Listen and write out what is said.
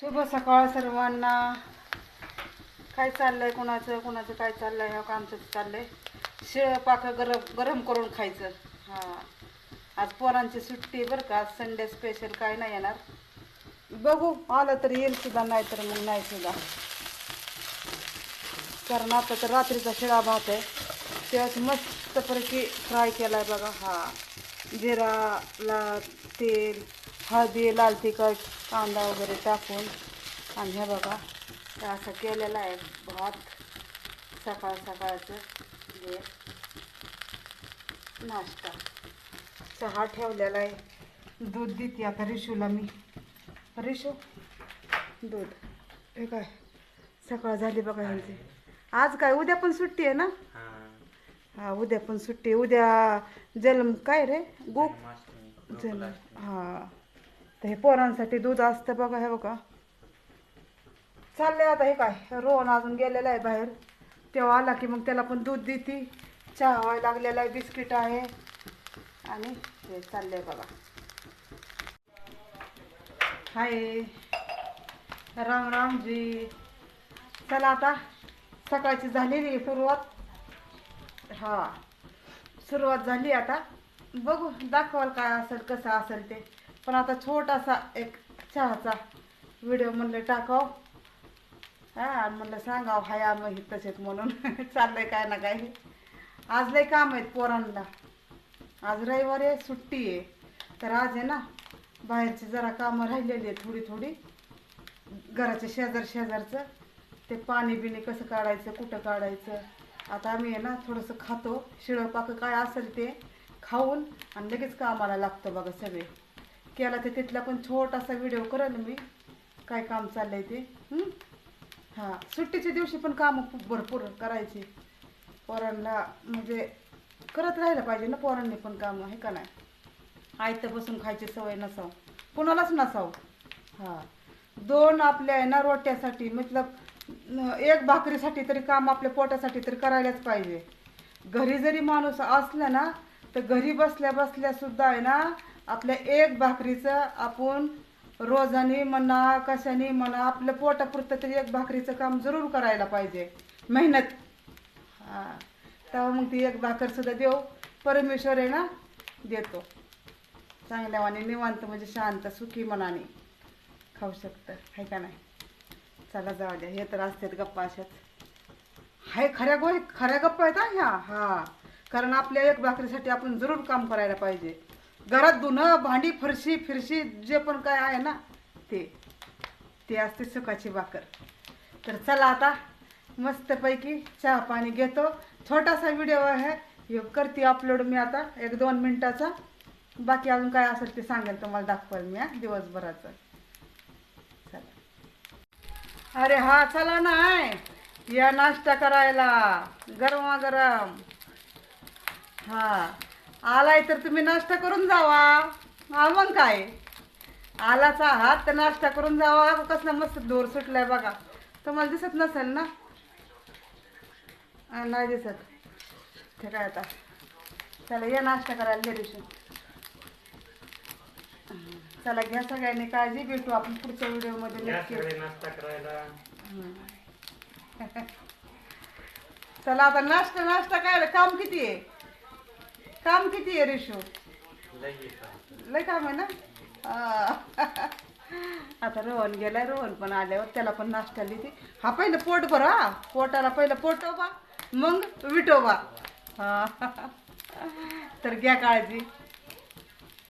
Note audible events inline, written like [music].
शुभ सकाळ सर्वांना. काय चाललंय कोणाचं? कोणाचं काय चाललंय? हो का आमचं चाललंय? शिळ पाक गरम गरम करून खायचं. हां. आज पोरांची सुट्टी बरं का. आज संडे स्पेशल काय नाही येणार. बघू आलं तर येईल सुद्धा नाही तर मग नाही सुद्धा. कारण आता तर रात्रीचा शिळा भात आहे. तेव्हाच मस्तपैकी फ्राय केला आहे बघा. हा. जिराला तेल हळदी लाल तिखट कांदा वगैरे टाकून. आणि हे बघा असं केलेलं आहे भात. सकाळ सकाळचं हे नाश्ता. चहा ठेवलेला आहे. दूध देते आता रिशूला मी. रिशू? दूध. हे काय? सकाळ झाली बघा ह्यांची आज काय? उद्या पण सुट्टी आहे ना? हा. उद्या पण सुट्टी आहे. उद्या जन्म काय रे? गोप जन्म. हा. तर हे पोरांसाठी दूध असतं बघा हे बघा. चाललंय आता हे काय? रोहन अजून गेलेला आहे बाहेर. तेव्हा आला की मग त्याला पण दूध देते. चहा व्हायला लागलेला आहे बिस्किट आहे. आणि हे चाललंय बघा. हाय. राम राम जी चला आता. सकाळची झालेली सुरुवात. हा. सुरुवात झाली आता. बघू दाखवाल काय असेल कसं असेल ते. पण आता छोटासा एक चहाचा व्हिडिओ म्हणलं टाकाव. हा आणि म्हणलं सांगाव हाय आम्ही तसेच म्हणून. [laughs] चाललंय काय ना काय. आज लय काम आहेत पोरांना. आज रविवार आहे, सुट्टी आहे. तर आज आहे ना बाहेरची जरा कामं राहिलेली आहेत थोडी थोडी. घराच्या शेजार शेजारचं. ते पाणी बिणी कसं काढायचं कुठं काढायचं. आता आम्ही आहे ना थोडंसं खातो. शिळं पाकं काय असेल ते खाऊन आणि लगेच कामाला लागतं बघा सगळे. केला ते तिथला पण छोटासा व्हिडिओ करेल मी. काय काम चाललंय ते. हां सुट्टीच्या दिवशी पण कामं खूप भरपूर करायची. पोरांना म्हणजे करत राहायला पाहिजे ना पोरांनी पण कामं हे का नाही? आयतं बसून खायची सवय नसाव. कुणालाच नसाव. हां. दोन आपल्या आहे ना रोट्यासाठी मतलब एक भाकरीसाठी तरी काम आपल्या पोटासाठी तरी करायलाच पाहिजे. घरी जरी माणूस असला ना तर घरी बसल्या बसल्या सुद्धा आहे ना आपल्या एक भाकरीचं आपण रोजाने म्हणा कशाने म्हणा आपलं पोटापुरतं तरी एक भाकरीचं काम जरूर करायला पाहिजे. मेहनत. हां. तेव्हा मग ती एक भाकर सुद्धा देव परमेश्वर आहे ना देतो. चांगल्यावाने निवांत म्हणजे शांत सुखी मनाने खाऊ शकतं. आहे का नाही? चला जाऊ द्या. हे तर असतात गप्पा अशाच. हाय खऱ्या गो खऱ्या गप्पा आहेत ह्या हा. कारण आपल्या एक भाकरीसाठी आपण जरूर काम करायला पाहिजे. घरात धुणं भांडी फरशी फिरशी जे पण काय आहे ना ते. ते असते सुखाची भाकर. तर चला आता मस्तपैकी चहा पाणी घेतो. छोटासा व्हिडिओ आहे. हे करते अपलोड मी आता एक दोन मिनटाचा. बाकी अजून काय असेल ते सांगेल तुम्हाला दाखवाल मी हा दिवसभराचं. चला. अरे हा चला ना या नाश्ता करायला. गरमागरम. हा. आलाय तर तुम्ही नाश्ता करून जावा. हा मग काय? आलाच आहात तर नाश्ता करून जावा. कसला मस्त दोर सुटलाय बघा. तुम्हाला दिसत नसेल ना? नाही दिसत. ते काय आता. चला या नाश्ता करायला लेडीशी चला घ्या सगळ्यांनी काळजी भेटू आपण पुढच्या व्हिडिओमध्ये या नक्की. सगळे नाश्ता करायला. [laughs] चला आता नाश्ता नाश्ता काय काम किती आहे? काम किती आहे रिशू. लय काम. आहे ना. आता रोहन गेलाय रोहन पण आल्यावर त्याला पण नाश्ता लिहिते हा पहिलं पोट भर हा. पोटाला पहिलं पोटोबा मग विटोबा. हा. तर घ्या काळजी.